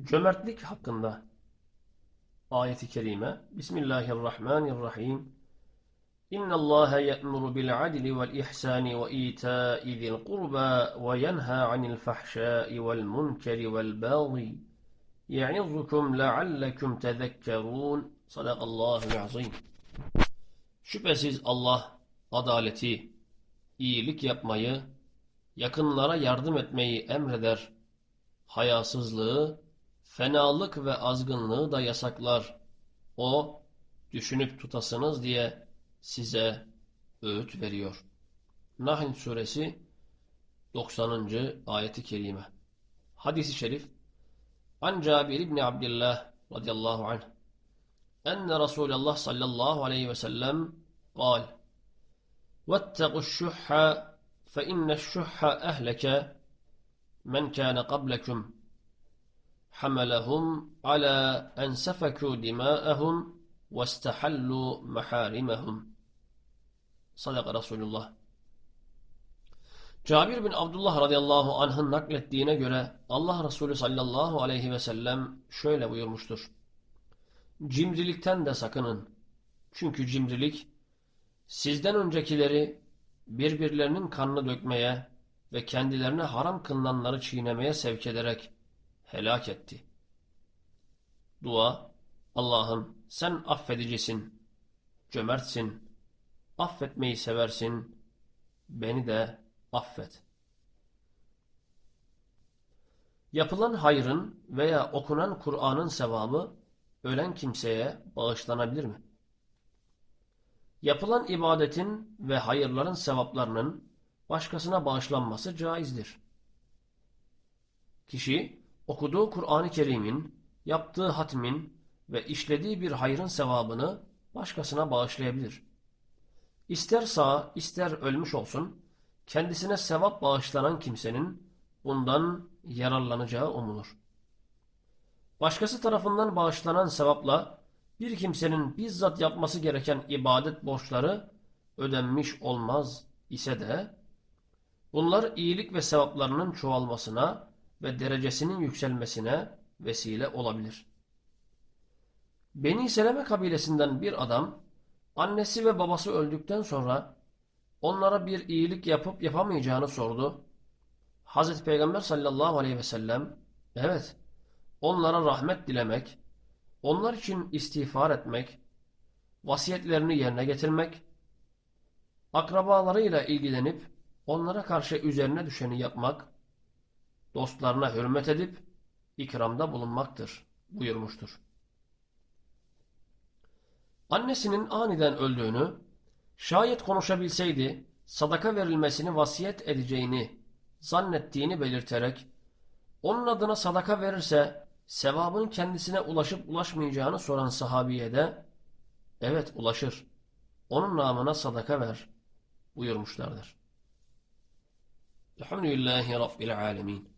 Cömertlik hakkında ayeti kerime. Bismillahirrahmanirrahim. İnna Allah ye'muru bil adli vel ihsani ve ita'i zil qurba ve yenha anil fahşai vel munkeri vel baghi. Ya'izukum leallekum tezekkerun. Sadakallahu azim. Şüphesiz Allah adaleti, iyilik yapmayı, yakınlara yardım etmeyi emreder. Hayasızlığı, fenalık ve azgınlığı da yasaklar. O, düşünüp tutasınız diye size öğüt veriyor. Nahl suresi 90. ayeti kerime. Hadis-i şerif An Cabir İbni Abdillah radıyallahu anh enne Resulullah sallallahu aleyhi ve sellem قال واتقوا الشح فإن الشح أهلك من كان قبلكم hamalahum ala en sefeku dima'ahum ve istahallu maharimahum. Sadaka Resulullah. Cabir bin Abdullah radıyallahu anh'ın naklettiğine göre Allah Resulü sallallahu aleyhi ve sellem şöyle buyurmuştur. Cimrilikten de sakının. Çünkü cimrilik sizden öncekileri birbirlerinin kanını dökmeye ve kendilerine haram kılınanları çiğnemeye sevk ederek helak etti. Dua, Allah'ım sen affedicisin, cömertsin, affetmeyi seversin, beni de affet. Yapılan hayrın veya okunan Kur'an'ın sevabı ölen kimseye bağışlanabilir mi? Yapılan ibadetin ve hayırların sevaplarının başkasına bağışlanması caizdir. Kişi okuduğu Kur'an-ı Kerim'in, yaptığı hatmin ve işlediği bir hayrın sevabını başkasına bağışlayabilir. İster sağ, ister ölmüş olsun, kendisine sevap bağışlanan kimsenin bundan yararlanacağı umulur. Başkası tarafından bağışlanan sevapla bir kimsenin bizzat yapması gereken ibadet borçları ödenmiş olmaz ise de bunlar iyilik ve sevaplarının çoğalmasına ve derecesinin yükselmesine vesile olabilir. Beni Seleme kabilesinden bir adam annesi ve babası öldükten sonra onlara bir iyilik yapıp yapamayacağını sordu. Hazreti Peygamber sallallahu aleyhi ve sellem evet onlara rahmet dilemek onlar için istiğfar etmek, vasiyetlerini yerine getirmek, akrabalarıyla ilgilenip onlara karşı üzerine düşeni yapmak, dostlarına hürmet edip ikramda bulunmaktır buyurmuştur. Annesinin aniden öldüğünü, şayet konuşabilseydi sadaka verilmesini vasiyet edeceğini zannettiğini belirterek, onun adına sadaka verirse sevabın kendisine ulaşıp ulaşmayacağını soran sahabiye de evet ulaşır. Onun namına sadaka ver buyurmuşlardır. Elhamdülillahi Rabbil Alemin.